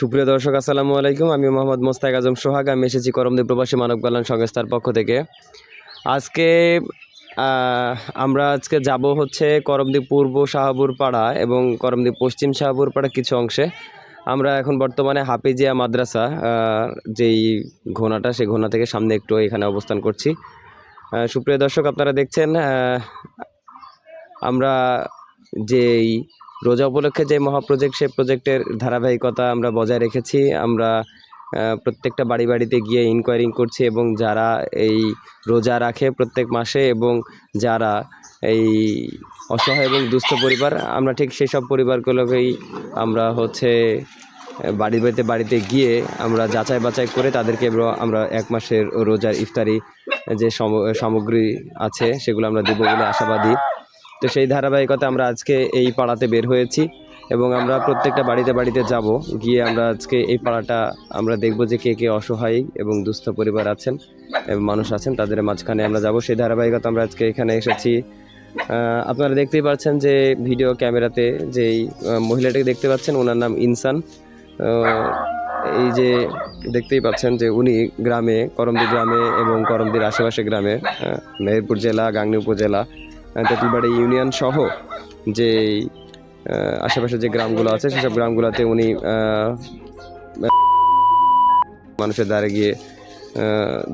সুপ্রিয় দর্শক, আসসালামু আলাইকুম। আমি মোহাম্মদ মোস্তাক আজম সোহাগ। আমি এসেছি করমদেব প্রবাসী মানব কল্যাণ সংস্থার পক্ষ থেকে। আজকে আমরা আজকে যাব হচ্ছে করমদ্বীপ পূর্ব শাহাবুর পাড়া এবং করমদ্বীপ পশ্চিম শাহাবুর পাড়া কিছু অংশে। আমরা এখন বর্তমানে হাফিজিয়া মাদ্রাসা যেই ঘোনাটা, সেই ঘোনা থেকে সামনে একটু এখানে অবস্থান করছি। সুপ্রিয় দর্শক, আপনারা দেখছেন আমরা যেই রোজা উপলক্ষে যে মহা প্রজেক্ট সেই প্রজেক্টের ধারাবাহিকতা আমরা বজায় রেখেছি। আমরা প্রত্যেকটা বাড়ি বাড়িতে গিয়ে ইনকোয়ারিং করছি এবং যারা এই রোজা রাখে প্রত্যেক মাসে এবং যারা এই অসহায় এবং দুস্থ পরিবার, আমরা ঠিক সেই সব পরিবারগুলোকেই আমরা হচ্ছে বাড়ি বাড়িতে বাড়িতে গিয়ে আমরা যাচাই বাছাই করে তাদেরকে আমরা- এক মাসের রোজার ইফতারি যে সম- সামগ্রী আছে সেগুলো আমরা দেবো বলে আশাবাদী। তো সেই ধারাবাহিকতা আমরা আজকে এই পাড়াতে বের হয়েছি এবং আমরা প্রত্যেকটা বাড়িতে বাড়িতে যাব। গিয়ে আমরা আজকে এই পাড়াটা আমরা দেখব যে কে কে অসহায় এবং দুস্থ পরিবার আছেন এবং মানুষ আছেন, তাদের মাঝখানে আমরা যাব। সেই ধারাবাহিকতা আমরা আজকে এখানে এসেছি। আপনারা দেখতেই পাচ্ছেন যে ভিডিও ক্যামেরাতে যেই মহিলাটাকে দেখতে পাচ্ছেন, ওনার নাম ইনসান। এই যে দেখতেই পাচ্ছেন যে উনি গ্রামে, করমদি গ্রামে এবং করমদির আশেপাশে গ্রামে মেহেরপুর জেলা, গাংনী উপজেলা তেঁতুলবাড়ি ইউনিয়ন সহ যে আশেপাশে যে গ্রামগুলো আছে, সেসব গ্রামগুলোতে উনি মানুষের দ্বারে গিয়ে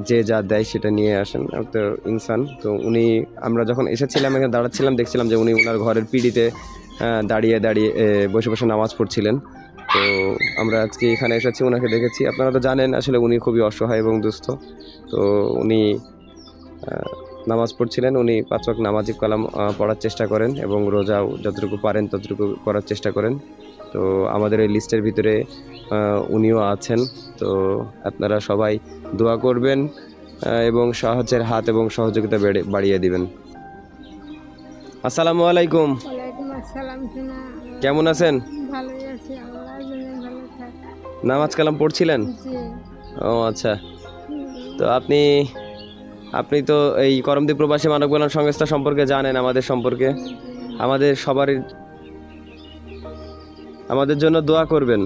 যে যা দেয় সেটা নিয়ে আসেন। তো ইনসান। তো উনি, আমরা যখন এসেছিলাম, এখানে দাঁড়াচ্ছিলাম, দেখছিলাম যে উনি ওনার ঘরের পিড়িতে দাঁড়িয়ে দাঁড়িয়ে বসে বসে নামাজ পড়ছিলেন। তো আমরা আজকে এখানে এসেছি ওনাকে দেখেছি। আপনারা তো জানেন, আসলে উনি খুবই অসহায় এবং দুস্থ। তো উনি নামাজ পড়ছিলেন উনি পাঁচ ওয়াক্ত নামাজি কালাম পড়ার চেষ্টা করেন এবং রোজাও যতটুকু পারেন ততটুকু করার চেষ্টা করেন। তো আমাদের এই লিস্টের ভিতরে উনিও আছেন। তো আপনারা সবাই দোয়া করবেন এবং সাহায্যের হাত এবং সহযোগিতা বেড়ে বাড়িয়ে দিবেন। আসসালামু আলাইকুম। কেমন আছেন? নামাজ কালাম পড়ছিলেন? ও আচ্ছা। তো আপনি আপনি তো এই করমদ্বীপ প্রবাসী মানব কল্যাণ সংস্থা সম্পর্কে জানেন আমাদের সম্পর্কে। আমাদের সবারই আমাদের জন্য দোয়া করবেন।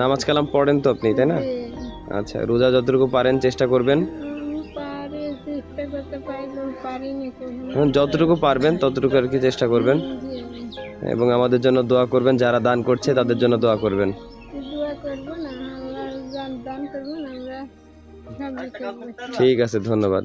নামাজ কালাম পড়েন তো আপনি তাই না? আচ্ছা রোজা যতটুকু পারেন চেষ্টা করবেন। এখন যতটুকু পারবেন ততটুকু আর কি চেষ্টা করবেন। এবং আমাদের জন্য দোয়া করবেন যারা দান করছে তাদের জন্য দোয়া করবেন। দোয়া করব না দান করবেন আমরা ঠিক আছে ধন্যবাদ।